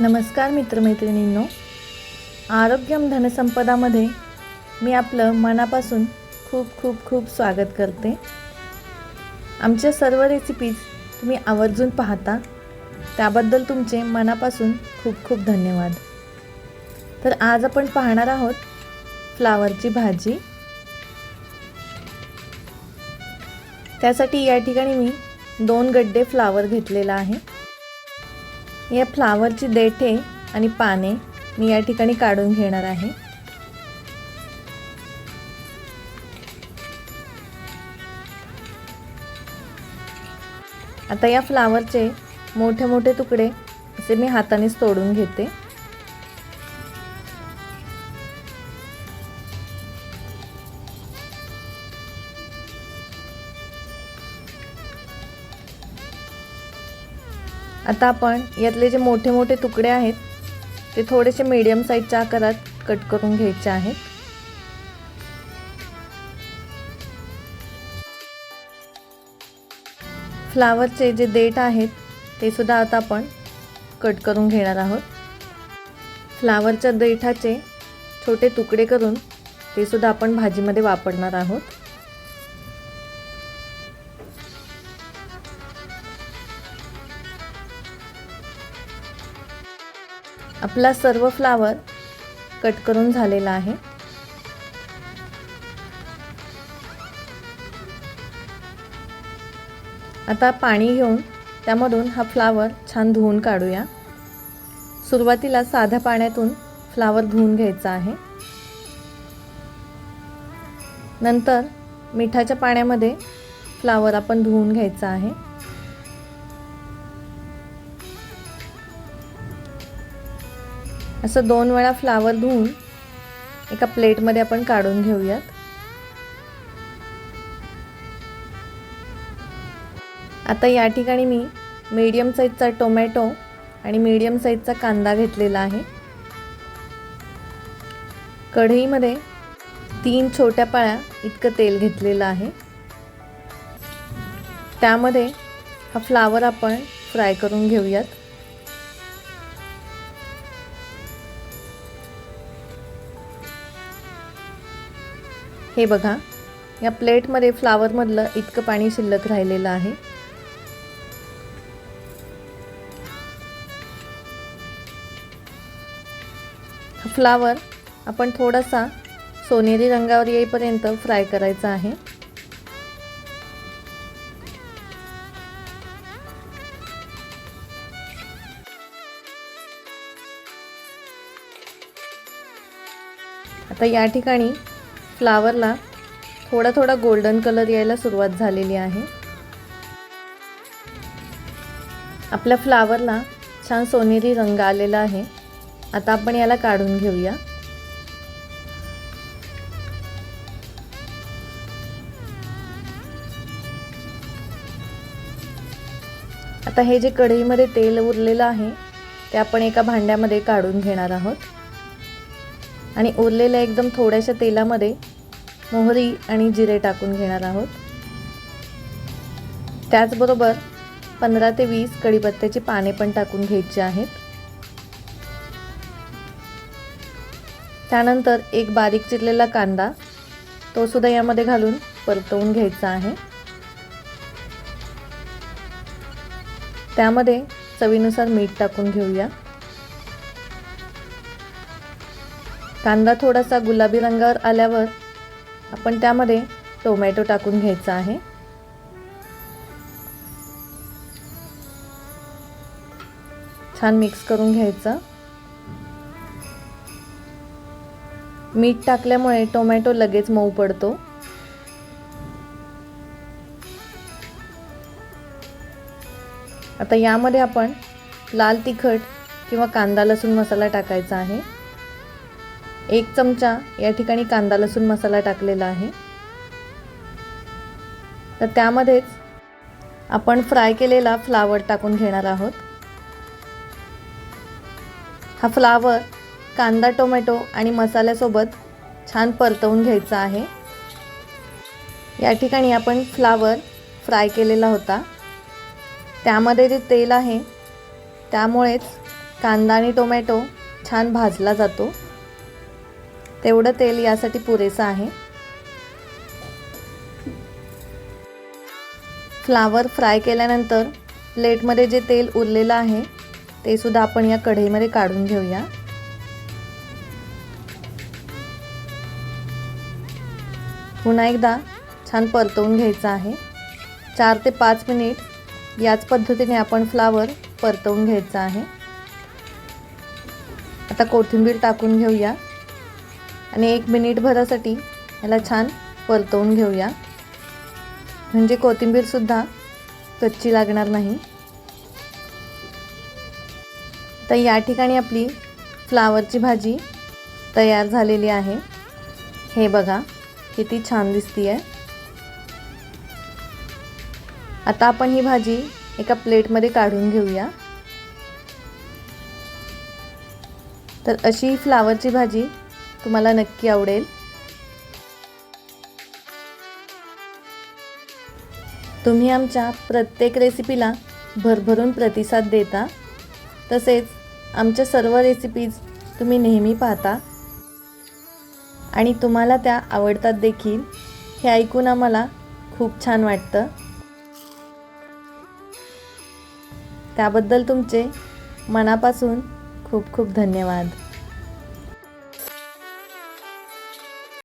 नमस्कार मित्रमैत्रिणींनो. आरोग्यम धनसंपदामध्ये मी आपलं मनापासून खूप खूप खूप स्वागत करते. आमच्या सर्व रेसिपीज तुम्ही आवर्जून पाहता. त्याबद्दल तुमचे मनापासून खूप खूप धन्यवाद. तर आज आपण पाहणार आहोत फ्लावरची भाजी. त्यासाठी या ठिकाणी मी दोन गड्डे फ्लावर घेतलेला आहे. या फ्लावरची देठे आणि पाने मी या ठिकाणी काढून घेणार आहे. आता या फ्लावरचे मोठे मोठे तुकडे असे मी हातानेच तोडून घेते. आता आपण यातले जे मोठे मोठे तुकडे आहेत ते थोडेसे मीडियम साईजच्या आकारात कट करून घ्यायचे आहेत. फ्लावरचे जे देठ आहेत ते सुद्धा आता आपण कट करून घेणार आहोत. फ्लावरच्या देठाचे छोटे तुकडे करून ते सुद्धा आपण भाजीमध्ये वापरणार आहोत. आपला सर्व फ्लावर कट करून झालेला आहे. आता पाणी घेऊन त्यामधून हा फ्लावर छान धुवून काढूया. सुरुवातीला साध्या पाण्यातून फ्लावर धुवून घ्यायचा आहे. नंतर मिठाच्या पाण्यामध्ये फ्लावर आपण धुवून घ्यायचा आहे. असं दोन वेळा फ्लावर धुवून एका प्लेटमध्ये आपण काढून घेऊयात. आता या ठिकाणी मी मीडियम साईजचा टोमॅटो आणि मीडियम साईजचा कांदा घेतलेला आहे. कढईमध्ये तीन छोट्या पाळ्या इतकं तेल घेतलेलं आहे. त्यामध्ये हा फ्लावर आपण फ्राय करून घेऊयात. हे बघा या प्लेटमध्ये फ्लावरमधलं इतकं पाणी शिल्लक राहिलेलं आहे. फ्लावर आपण थोडासा सोनेरी रंगावर येईपर्यंत फ्राय करायचा आहे. आता या ठिकाणी फ्लावरला थोडा थोडा गोल्डन कलर यायला सुरुवात झालेली आहे. आपल्या फ्लावरला छान सोनेरी रंग आलेला आहे. आता आपण याला काढून घेऊया. आता हे जे कढईमध्ये तेल उरलेलं आहे ते आपण एका भांड्यामध्ये काढून घेणार आहोत. आणि उरलेल्या एकदम थोड्याशा तेलामध्ये मोहरी आणि जिरे टाकून घेणार आहोत. त्याचबरोबर पंधरा ते वीस कढीपत्त्याची पाने पण टाकून घ्यायची आहेत. त्यानंतर एक बारीक चिरलेला कांदा तो सुद्धा यामध्ये घालून परतवून घ्यायचा आहे. त्यामध्ये चवीनुसार मीठ टाकून घेऊया. कांदा थोडासा गुलाबी रंगावर आल्यावर आपण त्यामध्ये टोमॅटो टाकून घ्यायचा आहे. छान मिक्स करून घ्यायचं. मीठ टाकल्यामुळे टोमॅटो लगेच मऊ पडतो. आता यामध्ये आपण लाल तिखट किंवा कांदा लसूण मसाला टाकायचा आहे. एक चमचा या ठिकाणी कांदा लसूण मसाला टाकलेला आहे. तर त्यामध्येच आपण फ्राय केलेला फ्लावर टाकून घेणार आहोत. हा फ्लावर कांदा टोमॅटो आणि मसाल्यासोबत छान परतवून घ्यायचा आहे. या ठिकाणी आपण फ्लावर फ्राय केलेला होता. त्यामध्ये जे तेल आहे त्यामुळेच कांदा आणि टोमॅटो छान भाजला जातो. तेवढं तेल यासाठी पुरेसं आहे. फ्लावर फ्राय केल्यानंतर प्लेटमध्ये जे तेल उरलेलं आहे ते सुद्धा आपण या कढईमध्ये काढून घेऊया. पुन्हा एकदा छान परतवून घ्यायचं आहे. चार ते पाच मिनिट याच पद्धतीने आपण फ्लावर परतवून घ्यायचं आहे. आता कोथिंबीर टाकून घेऊया. आणि एक मिनिटभरासाठी याला छान परतवून घेऊया. म्हणजे कोथिंबीरसुद्धा कच्ची लागणार नाही. तर या ठिकाणी आपली फ्लावरची भाजी तयार झालेली आहे. हे बघा किती छान दिसती आहे आता आपण ही भाजी एका प्लेटमध्ये काढून घेऊया. तर अशी फ्लावरची भाजी तुम्हाला नक्की आवडेल. तुम्ही आमच्या प्रत्येक रेसिपीला भरभरून प्रतिसाद देता. तसेच आमच्या सर्व रेसिपीज तुम्ही नेहमी पाहता. आणि तुम्हाला त्या आवडतात देखील हे ऐकून आम्हाला खूप छान वाटतं. त्याबद्दल तुमचे मनापासून खूप खूप धन्यवाद.